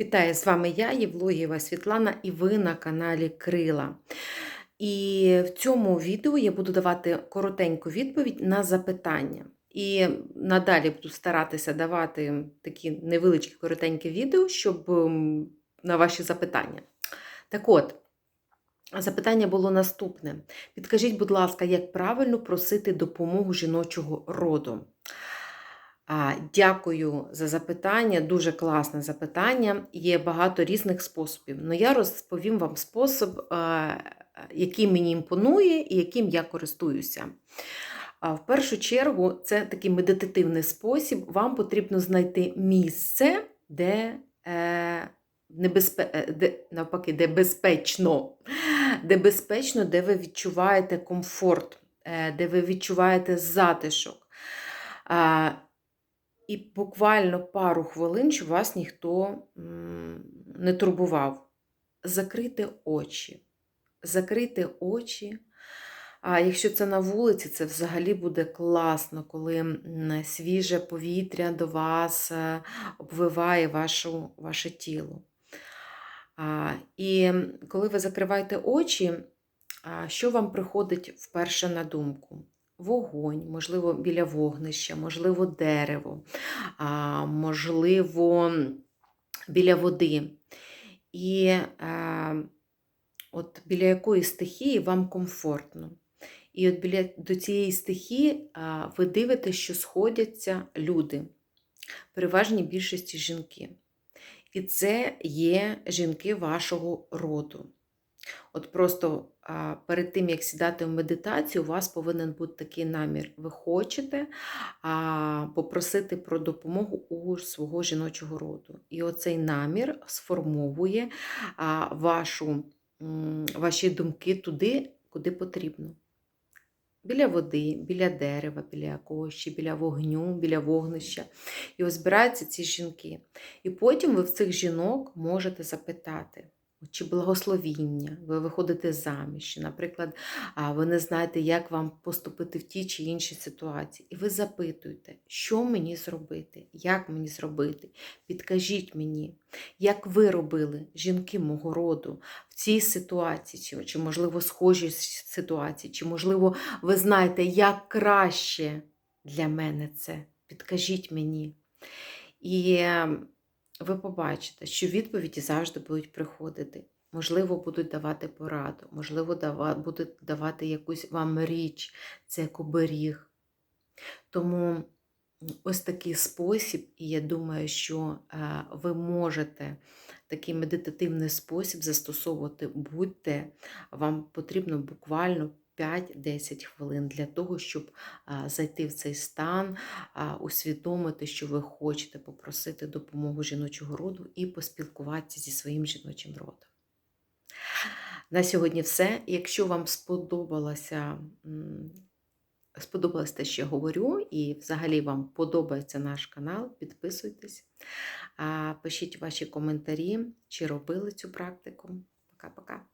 Вітаю з вами я, Євлогієва Світлана, і ви на каналі Крила. І в цьому відео я буду давати коротеньку відповідь на запитання. І надалі буду старатися давати такі невеличкі коротенькі відео, щоб на ваші запитання. Так от, запитання було наступне: підкажіть, будь ласка, як правильно просити допомогу жіночого роду? Дякую за запитання, дуже класне запитання. Є багато різних способів. але я розповім вам спосіб, е, який мені імпонує і яким я користуюся. В першу чергу, це такий медитативний спосіб. Вам потрібно знайти місце, де, е, небезпе... е, де навпаки, де безпечно, де безпечно, де ви відчуваєте комфорт, де ви відчуваєте затишок. І буквально пару хвилин, щоб вас ніхто не турбував. Закрити очі. Закрити очі. А якщо це на вулиці, це взагалі буде класно, коли свіже повітря до вас е, обвиває вашу, ваше тіло. А, І коли ви закриваєте очі, що вам приходить вперше на думку? Вогонь, можливо, біля вогнища, можливо, дерево, можливо, біля води. І е, от біля якої стихії вам комфортно. І от біля до цієї стихії ви дивитесь, що сходяться люди, переважній більшості жінки. І це є жінки вашого роду. От просто а, перед тим, як сідати в медитацію, у вас повинен бути такий намір. Ви хочете а, попросити про допомогу у свого жіночого роду. І оцей намір сформовує а, вашу, ваші думки туди, куди потрібно. Біля води, біля дерева, біля якогось, біля вогню, біля вогнища. І ось збираються ці жінки. І потім ви в цих жінок можете запитати, чи благословіння, ви виходите заміж, наприклад, ви не знаєте, як вам поступити в тій чи іншій ситуації. І ви запитуєте, що мені зробити, як мені зробити, підкажіть мені, як ви робили жінки мого роду в цій ситуації, чи, можливо, схожій ситуації, чи, можливо, ви знаєте, як краще для мене це. Підкажіть мені. І е, ви побачите, що відповіді завжди будуть приходити. Можливо, будуть давати пораду, можливо, будуть давати якусь вам річ, це як оберіг. Тому ось такий спосіб, і я думаю, що е, ви можете такий медитативний спосіб застосовувати будь-де. Вам потрібно буквально 5-10 хвилин для того, щоб зайти в цей стан, усвідомити, що ви хочете попросити допомогу жіночого роду і поспілкуватися зі своїм жіночим родом. На сьогодні все. Якщо вам сподобалося, м, сподобалось те, що я говорю, і взагалі вам подобається наш канал, підписуйтесь, пишіть ваші коментарі, чи робили цю практику. Пока-пока.